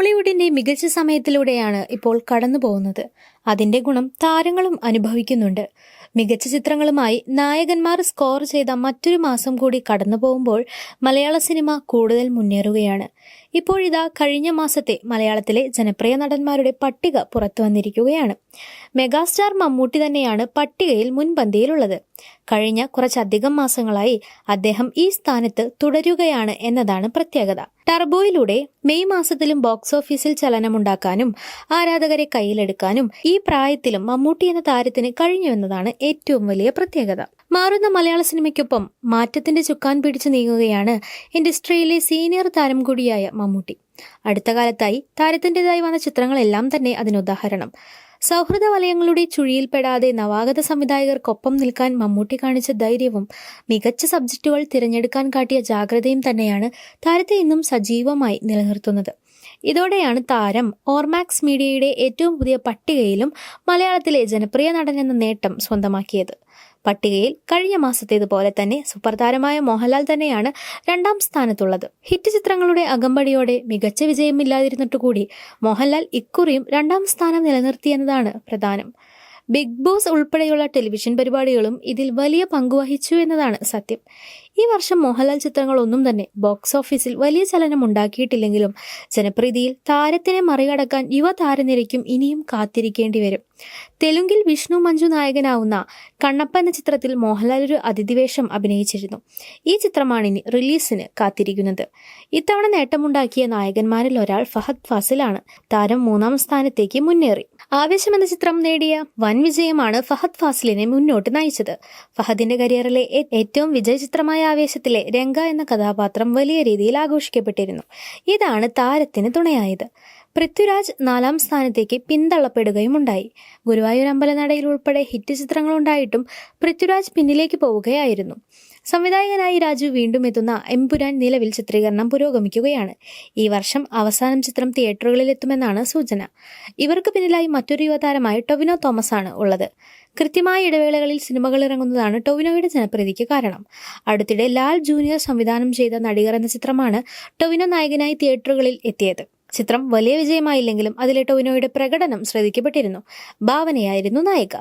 മോളിവുഡിന്റെ മികച്ച സമയത്തിലൂടെയാണ് ഇപ്പോൾ കടന്നു പോകുന്നത് അതിന്റെ ഗുണം താരങ്ങളും അനുഭവിക്കുന്നുണ്ട്. മികച്ച ചിത്രങ്ങളുമായി നായകന്മാർ സ്കോർ ചെയ്ത മറ്റൊരു മാസം കൂടി കടന്നു പോകുമ്പോൾ മലയാള സിനിമ കൂടുതൽ മുന്നേറുകയാണ്. ഇപ്പോഴിതാ കഴിഞ്ഞ മാസത്തെ മലയാളത്തിലെ ജനപ്രിയ നടന്മാരുടെ പട്ടിക പുറത്തു വന്നിരിക്കുകയാണ്. മെഗാസ്റ്റാർ മമ്മൂട്ടി തന്നെയാണ് പട്ടികയിൽ മുൻപന്തിയിലുള്ളത്. കഴിഞ്ഞ കുറച്ചധികം മാസങ്ങളായി അദ്ദേഹം ഈ സ്ഥാനത്ത് തുടരുകയാണ് എന്നതാണ് പ്രത്യേകത. ടർബോയിലൂടെ മെയ് മാസത്തിലും ബോക്സ് ഓഫീസിൽ ചലനമുണ്ടാക്കാനും ആരാധകരെ കയ്യിലെടുക്കാനും ഈ പ്രായത്തിലും മമ്മൂട്ടി എന്ന താരത്തിന് കഴിഞ്ഞു എന്നതാണ് ഏറ്റവും വലിയ പ്രത്യേകത. മാറുന്ന മലയാള സിനിമയ്ക്കൊപ്പം മാറ്റത്തിന്റെ ചുക്കാൻ പിടിച്ചു നീങ്ങുകയാണ് ഇൻഡസ്ട്രിയിലെ സീനിയർ താരം കൂടിയായ മമ്മൂട്ടി. അടുത്ത കാലത്തായി താരത്തിന്റെതായി വന്ന ചിത്രങ്ങളെല്ലാം തന്നെ അതിനുദാഹരണം. സൗഹൃദ വലയങ്ങളുടെ ചുഴിയിൽപ്പെടാതെ നവാഗത സംവിധായകർക്കൊപ്പം നിൽക്കാൻ മമ്മൂട്ടി കാണിച്ച ധൈര്യവും മികച്ച സബ്ജക്റ്റുകൾ തിരഞ്ഞെടുക്കാൻ കാട്ടിയ ജാഗ്രതയും തന്നെയാണ് താരത്തെ ഇന്നും സജീവമായി നിലനിർത്തുന്നത്. ഇതോടെയാണ് താരം ഓർമാക്സ് മീഡിയയുടെ ഏറ്റവും പുതിയ പട്ടികയിലും മലയാളത്തിലെ ജനപ്രിയ നടൻ എന്ന നേട്ടം സ്വന്തമാക്കിയത്. പട്ടികയിൽ കഴിഞ്ഞ മാസത്തേതുപോലെ തന്നെ സൂപ്പർ താരമായ മോഹൻലാൽ തന്നെയാണ് രണ്ടാം സ്ഥാനത്തുള്ളത്. ഹിറ്റ് ചിത്രങ്ങളുടെ അകമ്പടിയോടെ മികച്ച വിജയമില്ലാതിരുന്നിട്ടുകൂടി മോഹൻലാൽ ഇക്കുറിയും രണ്ടാം സ്ഥാനം നിലനിർത്തിയെന്നതാണ് പ്രധാനം. ബിഗ് ബോസ് ഉൾപ്പെടെയുള്ള ടെലിവിഷൻ പരിപാടികളും ഇതിൽ വലിയ പങ്കുവഹിച്ചു എന്നതാണ് സത്യം. ഈ വർഷം മോഹൻലാൽ ചിത്രങ്ങളൊന്നും തന്നെ ബോക്സ് ഓഫീസിൽ വലിയ ചലനം ഉണ്ടാക്കിയിട്ടില്ലെങ്കിലും ജനപ്രീതിയിൽ താരത്തിനെ മറികടക്കാൻ യുവ താരനിരയ്ക്കും ഇനിയും കാത്തിരിക്കേണ്ടി വരും. തെലുങ്കിൽ വിഷ്ണു മഞ്ജു നായകനാവുന്ന കണ്ണപ്പ എന്ന ചിത്രത്തിൽ മോഹൻലാൽ ഒരു അതിഥിവേഷം അഭിനയിച്ചിരുന്നു. ഈ ചിത്രമാണ് ഇനി റിലീസിന് കാത്തിരിക്കുന്നത്. ഇത്തവണ നേട്ടമുണ്ടാക്കിയ നായകന്മാരിൽ ഒരാൾ ഫഹദ് ഫാസിലാണ്. താരം മൂന്നാം സ്ഥാനത്തേക്ക് മുന്നേറി. ആവേശം എന്ന ചിത്രം നേടിയ വൻ വിജയമാണ് ഫഹദ് ഫാസിലിനെ മുന്നോട്ട് നയിച്ചത്. ഫഹദിന്റെ കരിയറിലെ ഏറ്റവും വിജയ ചിത്രമായ ആവേശത്തിലെ രംഗ എന്ന കഥാപാത്രം വലിയ രീതിയിൽ ആഘോഷിക്കപ്പെട്ടിരുന്നു. ഇതാണ് താരത്തിന് തുണയായത്. പൃഥ്വിരാജ് നാലാം സ്ഥാനത്തേക്ക് പിന്തള്ളപ്പെടുകയും ഉണ്ടായി ഗുരുവായൂർ അമ്പലനടയിൽ ഉൾപ്പെടെ ഹിറ്റ് ചിത്രങ്ങളുണ്ടായിട്ടും പൃഥ്വിരാജ് പിന്നിലേക്ക് പോവുകയായിരുന്നു. സംവിധായകനായി രാജു വീണ്ടും എത്തുന്ന എംപുരാൻ നിലവിൽ ചിത്രീകരണം പുരോഗമിക്കുകയാണ്. ഈ വർഷം അവസാനം ചിത്രം തിയേറ്ററുകളിൽ എത്തുമെന്നാണ് സൂചന. ഇവർക്ക് പിന്നിലായി മറ്റൊരു യുവതാരമായ ടൊവിനോ തോമസ് ആണ് ഉള്ളത്. കൃത്യമായ ഇടവേളകളിൽ സിനിമകൾ ഇറങ്ങുന്നതാണ് ടൊവിനോയുടെ ജനപ്രീതിക്ക് കാരണം. അടുത്തിടെ ലാൽ ജൂനിയർ സംവിധാനം ചെയ്ത നടികർ എന്ന ചിത്രമാണ് ടൊവിനോ നായകനായി തിയേറ്ററുകളിൽ എത്തിയത്. ചിത്രം വലിയ വിജയമായില്ലെങ്കിലും അതിലെ ടൊവിനോയുടെ പ്രകടനം ശ്രദ്ധിക്കപ്പെട്ടിരുന്നു. ഭാവനയായിരുന്നു നായിക.